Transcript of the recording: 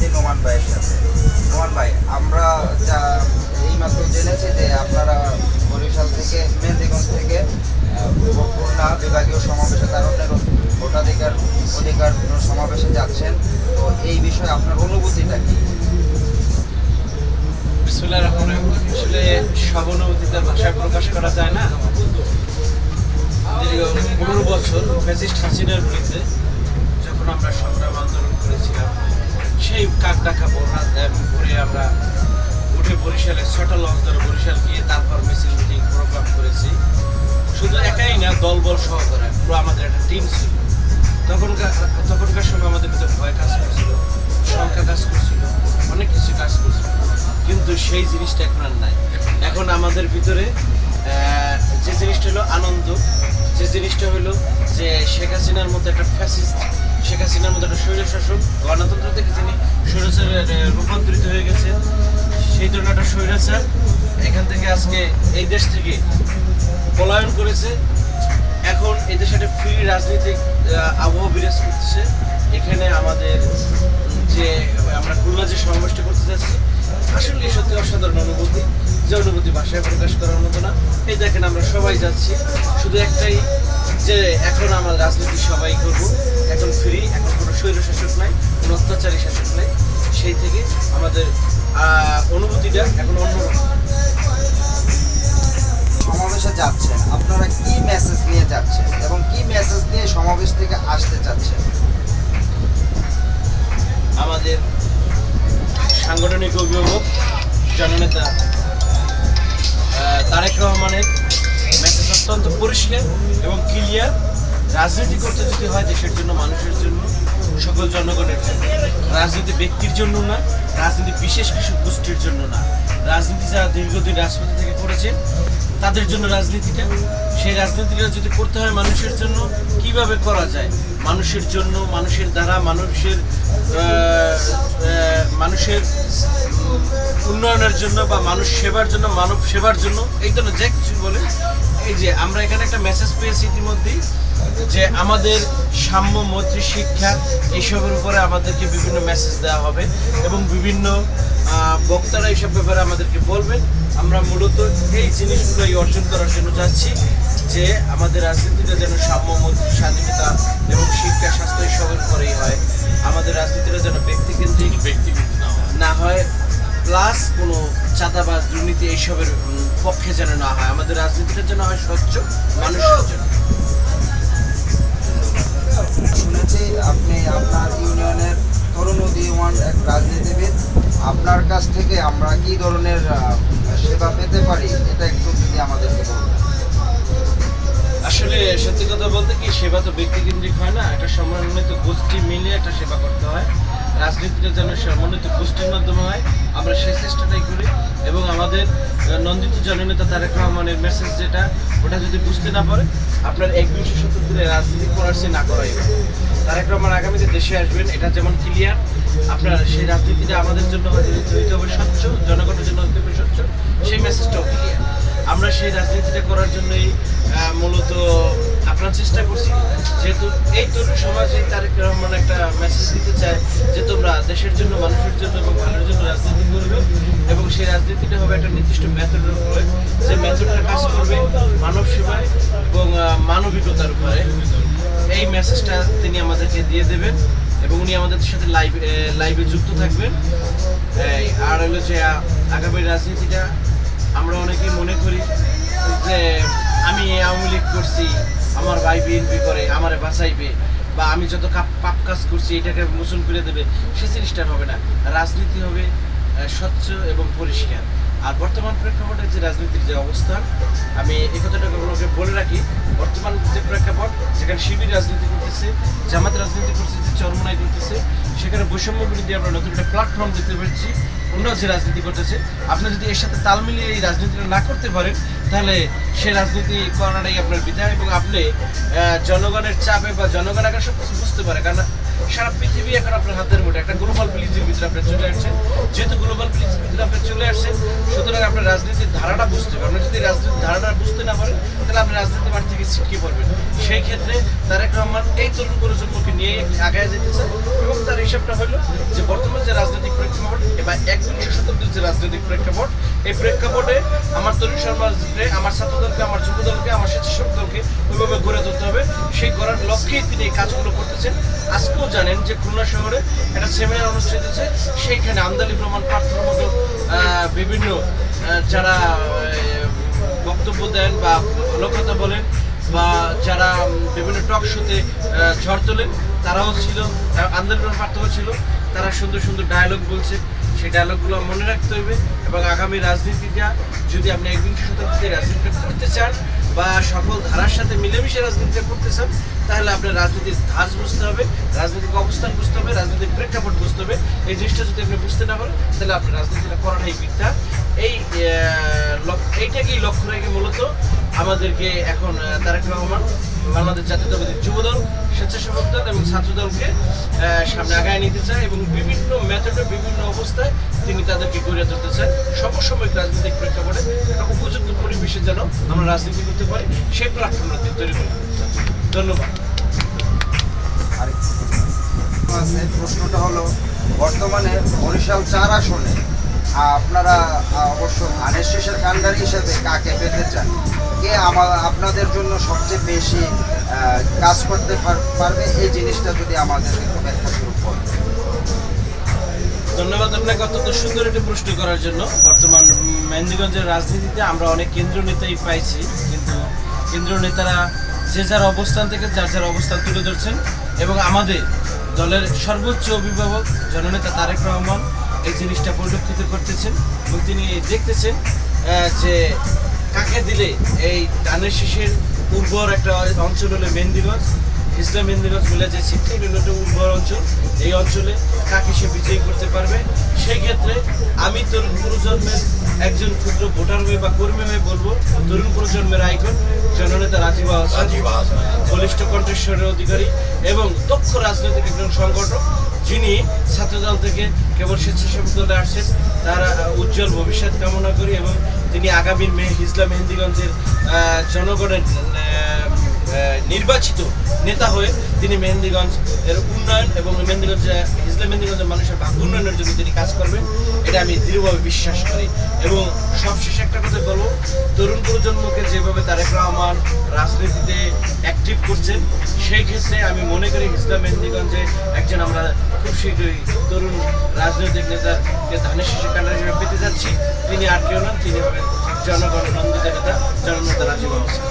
যে নোমান ভাইয়ের সাথে। নোমান ভাই, আমরা যা এইমাত্র জেনেছি যে আপনারা বরিশাল থেকে, মেহেন্দিগঞ্জ থেকে খুলনা বিভাগীয় সমাবেশে তারুণ্যের ভোটাধিকার অধিকার সমাবেশে যাচ্ছেন। তো এই বিষয়ে আপনার অনুভূতিটা কি? বিসমুল্লাহ সব অনুভূতিতে ভাষায় প্রকাশ করা যায় না। দীর্ঘ পনেরো বছর ফ্যাসিস্ট হাসিনার বিরুদ্ধে যখন আমরা সংগ্রাম আন্দোলন করেছিলাম সেই কাক ডাকা বোরহাত করে আমরা উঠে বরিশালে ছটা লঞ্চ ধরে বরিশাল গিয়ে তারপর মিছিল মিটিং প্রোগ্রাম করেছি। শুধু একাই না, দলবল সহকারে, পুরো আমাদের একটা টিম ছিল। তখনকার তখনকার সময় আমাদের ভিতরে ভয় কাজ করছিল সংখ্যা কাজ করছিল, অনেক কিছু কাজ করছিল। কিন্তু সেই জিনিসটা এখন আর নাই। এখন আমাদের ভিতরে যে জিনিসটা হলো আনন্দ জিনিসটা হলো যে শেখ হাসিনার মতো একটা ফ্যাসিস্ট শেখ হাসিনার মতো একটা স্বৈর শাসক, গণতন্ত্র থেকে তিনি স্বৈরাচারে রূপান্তরিত হয়ে গেছে সেই ধরনের একটা স্বৈরাচার এখান থেকে আজকে এই দেশ থেকে পলায়ন করেছে। এখন এদেশে একটা ফ্রি রাজনৈতিক আবহাওয়া বিরাজ করতেছে। এখানে আমাদের যে আমরা খুলনা যে সমাবেশটা করতে যাচ্ছি, আসলে সত্যি অসাধারণ অনুভূতি। যে অনুভূতি ভাষায় প্রকাশ করার মতো না। এই দেখেন আমরা সবাই যাচ্ছি। শুধু একটাই যে এখন আমার রাজনীতি সবাই করব এখন ফ্রি এখন কোনো স্বৈর শাসক নাই কোনো অত্যাচারী শাসক নাই। সেই থেকে আমাদের অনুভূতিটা এখন অন্যরকম। সমাবেশে যাচ্ছেন। আপনারা কি মেসেজ নিয়ে যাচ্ছেন এবং কি মেসেজ নিয়ে সমাবেশ থেকে আসতে চাচ্ছেন? আমাদের সাংগঠনিক অভিভাবক জননেতা তারেক রহমানের অত্যন্ত পরিষ্কার এবং ক্লিয়ার রাজনীতি করতে যদি হয় দেশের জন্য, মানুষের জন্য, সকল জনগণের জন্য। রাজনীতি ব্যক্তির জন্য না, রাজনীতি বিশেষ কিছু গোষ্ঠীর জন্য না। রাজনীতি যারা দীর্ঘদিন রাজনীতি থেকে করেছেন, তাদের জন্য রাজনীতিটা। সেই রাজনীতিটা যদি করতে হয় মানুষের জন্য, কীভাবে করা যায়? মানুষের জন্য, মানুষের দ্বারা, মানুষের মানুষের উন্নয়নের জন্য বা মানুষ সেবার জন্য, মানব সেবার জন্য, এই ধরনের যে কিছু বলে এই যে আমরা এখানে একটা মেসেজ পেয়েছি ইতিমধ্যেই যে আমাদের সাম্য মৈত্রী শিক্ষা এইসবের উপরে আমাদেরকে বিভিন্ন মেসেজ দেওয়া হবে এবং বিভিন্ন বক্তারা এইসব ব্যাপারে আমাদেরকে বলবেন আমরা মূলত এই জিনিসগুলোই অর্জন করার জন্য যাচ্ছি যে আমাদের রাজনীতিটা যেন সাম্য মৈত্রী স্বাধীনতা এবং শিক্ষা স্বাস্থ্য এইসবের উপরেই হয়। আমাদের রাজনীতিটা যেন ব্যক্তিকেন্দ্রিক ব্যক্তিকেন্দ্রিক না হয়। প্লাস কোনো চাঁদাবাজ দুর্নীতি এইসবের পক্ষে যেন না হয়। আমাদের রাজনীতিটা যেন হয় স্বচ্ছ মানুষের জন্য। শুনেছি আপনি আপনার ইউনিয়নের তরুণ উদীয়মান এক রাজনীতিবিদ। আপনার কাছ থেকে আমরা কি ধরনের সেবা পেতে পারি এটা একটু যদি আমাদেরকে বলবেন। আসলে সত্যি কথা বলতে কি সেবা তো ব্যক্তিকেন্দ্রিক হয় না একটা সমন্বিত গোষ্ঠী মিলে একটা সেবা করতে হয়। রাজনীতিটা যেন সমন্বিত গোষ্ঠীর মাধ্যমে হয়, আমরা সেই চেষ্টাটাই করি এবং আমাদের নন্দিত জননেতা তারেক রহমানের মেসেজ যেটা, ওটা যদি বুঝতে না পারে, আপনার একবিংশ শতাব্দীতে রাজনীতি করার সে না করাই। তারেক রহমান আগামীতে দেশে আসবেন, এটা যেমন ক্লিয়ার আপনার সেই রাজনীতিটা আমাদের জন্য হইতে হবে স্বচ্ছ, জনগণের জন্য হইতে হবে স্বচ্ছ, সেই মেসেজটাও ক্লিয়ার আমরা সেই রাজনীতিটা করার জন্যই মূলত আপনার চেষ্টা করছি যেহেতু এই তরুণ সমাজে তারেক রহমান একটা মেসেজ দিতে চায় যে তোমরা দেশের জন্য, মানুষের জন্য এবং ভালোর জন্য রাজনীতি করবে এবং সেই রাজনীতিটা হবে একটা নির্দিষ্ট মেথডের উপরে। যে মেথডটা কাজ করবে মানব সেবায় এবং মানবিকতার উপরে। এই মেসেজটা তিনি আমাদেরকে দিয়ে দেবেন এবং উনি আমাদের সাথে লাইভ লাইভে যুক্ত থাকবেন। আর হলো যে আগামী রাজনীতিটা আমরা অনেকেই মনে করি যে, আমি আওয়ামী লীগ করছি আমার ভাই বিএনপি করে, আমারে বাঁচাইবে, বা আমি যত পাপ কাজ করছি, এটাকে মোচন করে দেবে, সে জিনিসটা হবে না। রাজনীতি হবে স্বচ্ছ এবং পরিষ্কার। আর বর্তমান প্রেক্ষাপটে যে রাজনীতির যে অবস্থান আমি এই কথাটা আপনাকে বলে রাখি, বর্তমান যে প্রেক্ষাপট, যেখানে শিবির রাজনীতি করতেছে, জামাত রাজনীতি করতেছে, চরমনাই করতেছে সেখানে বৈষম্য বিরোধী আমরা নতুন একটা প্ল্যাটফর্ম দিতে পারছি অন্য যে রাজনীতি করতেছে, আপনি যদি এর সাথে তাল মিলিয়ে এই রাজনীতিটা না করতে পারেন, তাহলে সে রাজনীতি করাটাই আপনার বিধায় এবং আপনি জনগণের চাপে বা জনগণ আগে সব কিছু বুঝতে পারে। কারণ সারা পৃথিবী এখন আপনার হাতের মুঠে। একটা গ্লোবাল ভিলেজের ভিতরে আপনি চলে আসছেন। যেহেতু গ্লোবাল ভিলেজের ভিতরে আপনি চলে আসছেন, সুতরাং আপনার রাজনীতির ধারাটা বুঝতে হবে। আপনি যদি রাজনীতির ধারাটা বুঝতে না পারেন, তাহলে আপনি রাজনীতি মাঠ থেকে ছিটকে পড়বেন। সেই ক্ষেত্রে তারেক রহমান এই তরুণ প্রজন্মকে নিয়ে আগায় যেতে চান। তার হিসাবটা হলো যে বর্তমান যে রাজনৈতিক প্রেক্ষাপট এবার একবিংশ শতাব্দীর যে রাজনৈতিক প্রেক্ষাপট, এই প্রেক্ষাপটে আমার তরুণ সমাজকে আমার ছাত্রদলকে, আমার যুবদলকে, আমার স্বেচ্ছাসেবক দলকে ওইভাবে গড়ে তুলতে হবে। সেই গড়ার লক্ষ্যেই তিনি এই কাজগুলো করতেছেন। আজকেও জানেন যে খুলনা শহরে একটা সেমিনার অনুষ্ঠিত হচ্ছে সেইখানে আমদানি প্রমাণ প্রার্থনার মতো বিভিন্ন যারা বক্তব্য দেন বা ভালো বলেন বা যারা বিভিন্ন টক শোতে ঝড় তোলেন, তারাও ছিল আন্দোলনের আন্দোলন প্রার্থনা ছিল। তারা সুন্দর সুন্দর ডায়লগ বলছে। সেই ডায়লগগুলো মনে রাখতে হবে এবং আগামী রাজনীতিটা যদি আপনি একবিংশ শতাব্দীতে রাজনীতিটা করতে চান বা সকল ধারার সাথে মিলেমিশে রাজনীতিটা করতে চান তাহলে আপনার রাজনীতির ধাঁচ বুঝতে হবে, রাজনৈতিক অবস্থান বুঝতে হবে, রাজনৈতিক প্রেক্ষাপট বুঝতে হবে। এই জিনিসটা যদি আপনি বুঝতে না পারেন, তাহলে আপনার রাজনীতিটা করাটাই বিদ্যা এই এইটাকেই লক্ষ্য রেখে মূলত আমাদেরকে এখন তারেক রহমান বাংলাদেশ জাতীয়তাবাদী যুবদল স্বেচ্ছাসেবক দল এবং ছাত্রদলকে আহ, সামনে আগায় নিতে চায় এবং বিভিন্ন মেথডে বিভিন্ন অবস্থায় তিনি তাদেরকে গড়ে তুলতে চান সমসাময়িক রাজনৈতিক প্রেক্ষাপটে একটা উপযুক্ত পরিবেশে যেন আমরা রাজনীতি করতে পারি সেই প্ল্যাটফর্ম তৈরি করতে চাই। ধন্যবাদ। আছে প্রশ্নটা হলো বর্তমানে বরিশাল চার আসনে আপনারা অবশ্য ধানের শেষের কান্ডারি হিসেবে কাকে পেতে চান? কে আমার, আপনাদের জন্য সবচেয়ে বেশি কাজ করতে পার- পারবে এই জিনিসটা যদি আমাদের একটু ব্যাখ্যা শুরু ধন্যবাদ আপনাকে অত্যন্ত সুন্দর একটি প্রশ্ন করার জন্য। বর্তমান মেহেন্দিগঞ্জের রাজনীতিতে আমরা অনেক কেন্দ্রীয় নেতাই পাইছি, কিন্তু কেন্দ্রীয় নেতারা যে যার অবস্থান থেকে যার যার অবস্থান তুলে ধরছেন এবং আমাদের দলের সর্বোচ্চ অভিভাবক জননেতা তারেক রহমান এই জিনিসটা পরিলক্ষিত করতেছেন এবং তিনি দেখতেছেন যে কাকে দিলে এই ধানের শীষের উর্বর একটা অঞ্চল হলে মেহেন্দিগঞ্জ ইসলাম মেহেন্দিগঞ্জ মিলে যে সিটটি একটা উর্বর অঞ্চল এই অঞ্চলে কাকে সে বিজয়ী করতে পারবে? সেই ক্ষেত্রে আমি তরুণ প্রজন্মের একজন ক্ষুদ্র ভোটার হয়ে বা কর্মী হয়ে বলব তরুণ প্রজন্মের আইকন জননেতা রাজীব হাসান বলিষ্ঠ কণ্ঠস্বরের অধিকারী এবং দক্ষ রাজনৈতিক একজন সংগঠক যিনি ছাত্রদল থেকে কেবল স্বেচ্ছাসেবক দলে আসছেন তার উজ্জ্বল ভবিষ্যৎ কামনা করি এবং তিনি আগামী মে হিজলা মেহেন্দিগঞ্জের জনগণের নির্বাচিত নেতা হয়ে তিনি মেহেন্দিগঞ্জ এর উন্নয়ন এবং মেহেন্দিগঞ্জ হিজলা মেহেন্দিগঞ্জের মানুষের ভাগ্য উন্নয়নের জন্য তিনি কাজ করবেন, এটা আমি দৃঢ়ভাবে বিশ্বাস করি। এবং সবশেষে একটা কথা বলব, তরুণ প্রজন্মকে যেভাবে তারেক রহমান রাজনীতিতে অ্যাক্টিভ করছেন, সেই ক্ষেত্রে আমি মনে করি হিজলা মেহেন্দিগঞ্জে একজন আমরা খুব শীঘ্রই তরুণ রাজনৈতিক নেতাকে ধানের শিশু কান্ডার হিসেবে পেতে যাচ্ছি। তিনি আর কেউ নন, তিনি হবেন জনগণের নন্দিত নেতা, জননেতা রাজীব হাসান